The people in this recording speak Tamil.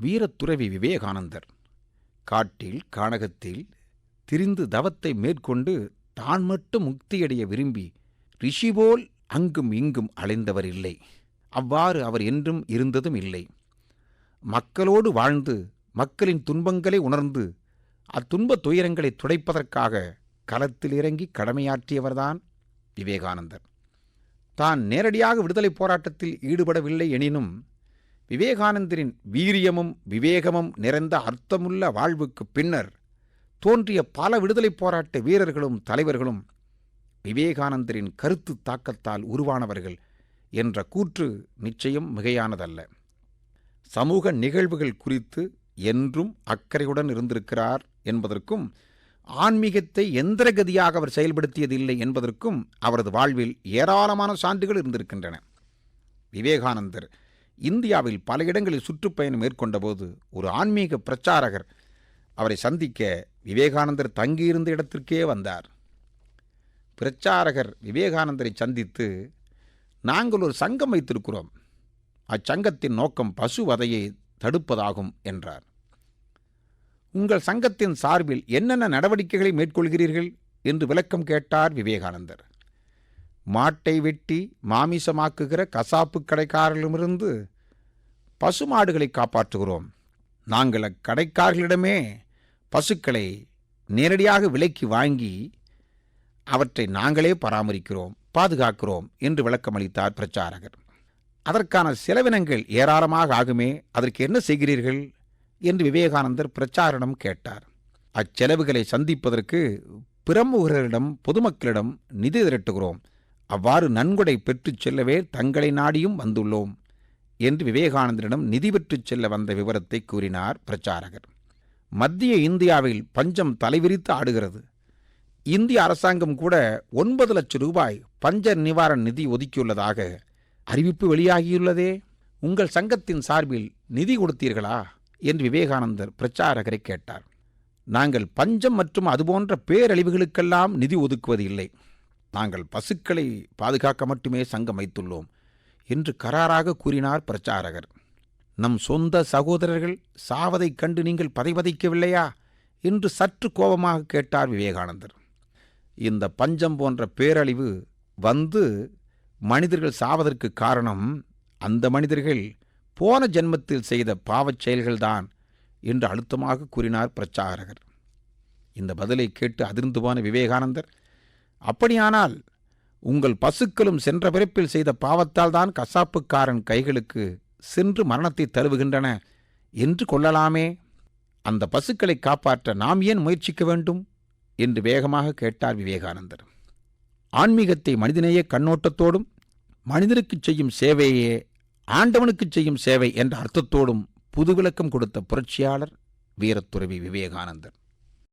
வீரத்துறவி விவேகானந்தர். காட்டில் கானகத்தில் திரிந்து தவத்தை மேற்கொண்டு தான் மட்டும் முக்தியடைய விரும்பி ரிஷிபோல் அங்கும் இங்கும் அலைந்தவர் இல்லை. அவ்வாறு அவர் என்றும் இருந்ததும் இல்லை. மக்களோடு வாழ்ந்து மக்களின் துன்பங்களை உணர்ந்து அத்துன்ப துயரங்களை துடைப்பதற்காக களத்தில் இறங்கி கடமையாற்றியவர்தான் விவேகானந்தர். தான் நேரடியாக விடுதலைப் போராட்டத்தில் ஈடுபடவில்லை எனினும் விவேகானந்தரின் வீரியமும் விவேகமும் நிறைந்த அர்த்தமுள்ள வாழ்வுக்குப் பின்னர் தோன்றிய பல விடுதலைப் போராட்ட வீரர்களும் தலைவர்களும் விவேகானந்தரின் கருத்து தாக்கத்தால் உருவானவர்கள் என்ற கூற்று நிச்சயம் மிகையானதல்ல. சமூக நிகழ்வுகள் குறித்து என்றும் அக்கறையுடன் இருந்திருக்கிறார் என்பதற்கும் ஆன்மீகத்தை எந்திரகதியாக அவர் செயல்படுத்தியதில்லை என்பதற்கும் அவரது வாழ்வில் ஏராளமான சான்றுகள் இருந்திருக்கின்றன. விவேகானந்தர் இந்தியாவில் பல இடங்களில் சுற்றுப்பயணம் மேற்கொண்டபோது ஒரு ஆன்மீக பிரச்சாரகர் அவரை சந்திக்க விவேகானந்தர் தங்கியிருந்த இடத்திற்கே வந்தார். பிரச்சாரகர் விவேகானந்தரை சந்தித்து நாங்கள் ஒரு சங்கம் வைத்திருக்கிறோம். அச்சங்கத்தின் நோக்கம் பசுவதையை தடுப்பதாகும் என்றார். உங்கள் சங்கத்தின் சார்பில் என்னென்ன நடவடிக்கைகளை மேற்கொள்கிறீர்கள்? என்று விளக்கம் கேட்டார் விவேகானந்தர். மாட்டை வெட்டி மாமிசமாக்குகிற கசாப்பு கடைக்காரர்களிடமிருந்து பசுமாடுகளை காப்பாற்றுகிறோம். நாங்கள் அக்கடைக்காரர்களிடமே பசுக்களை நேரடியாக விலைக்கு வாங்கி அவற்றை நாங்களே பராமரிக்கிறோம் பாதுகாக்கிறோம் என்று விளக்கமளித்தார் பிரச்சாரகர். அதற்கான செலவினங்கள் ஏராளமாக ஆகுமே அதற்கு என்ன செய்கிறீர்கள்? என்று விவேகானந்தர் பிரச்சாரிடம் கேட்டார். அச்செலவுகளை சந்திப்பதற்கு பிரமுகர்களிடம் பொதுமக்களிடம் நிதி திரட்டுகிறோம். அவ்வாறு நன்கொடை பெற்றுச் செல்லவே தங்களை நாடியும் வந்துள்ளோம் என்று விவேகானந்தரிடம் நிதி பெற்றுச் செல்ல வந்த விவரத்தை கூறினார் பிரச்சாரகர். மத்திய இந்தியாவில் பஞ்சம் தலைவிரித்து ஆடுகிறது. இந்திய அரசாங்கம் கூட ஒன்பது லட்சம் ரூபாய் பஞ்ச நிவாரண நிதி ஒதுக்கியுள்ளதாக அறிவிப்பு வெளியாகியுள்ளதே. உங்கள் சங்கத்தின் சார்பில் நிதி கொடுத்தீர்களா? என்று விவேகானந்தர் பிரச்சாரகரை கேட்டார். நாங்கள் பஞ்சம் மற்றும் அதுபோன்ற பேரழிவுகளுக்கெல்லாம் நிதி ஒதுக்குவது இல்லை நாங்கள் பசுக்களை பாதுகாக்க மட்டுமே சங்கம் வைத்துள்ளோம் என்று கராராக கூறினார் பிரச்சாரகர். நம் சொந்த சகோதரர்கள் சாவதைக் கண்டு நீங்கள் பதைபதைக்கவில்லையா? என்று சற்று கோபமாக கேட்டார் விவேகானந்தர். இந்த பஞ்சம் போன்ற பேரழிவு வந்து மனிதர்கள் சாவதற்கு காரணம் அந்த மனிதர்கள் போன ஜென்மத்தில் செய்த பாவச் செயல்கள்தான் என்று அழுத்தமாக கூறினார் பிரச்சாரகர். இந்த பதிலை கேட்டு அதிர்ந்து போன விவேகானந்தர் அப்படியானால் உங்கள் பசுக்களும் சென்ற பிறப்பில் செய்த பாவத்தால் தான் கசாப்புக்காரன் கைகளுக்கு சென்று மரணத்தை தழுவுகின்றன என்று கொள்ளலாமே. அந்த பசுக்களை காப்பாற்ற நாம் ஏன் முயற்சிக்க வேண்டும்? என்று வேகமாக கேட்டார் விவேகானந்தர். ஆன்மீகத்தை மனிதநேய கண்ணோட்டத்தோடும் மனிதனுக்குச் செய்யும் சேவையே ஆண்டவனுக்குச் செய்யும் சேவை என்ற அர்த்தத்தோடும் புது விளக்கம் கொடுத்த புரட்சியாளர் வீரத்துறவி விவேகானந்தர்.